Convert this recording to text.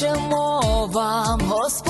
Чи вам, Господь.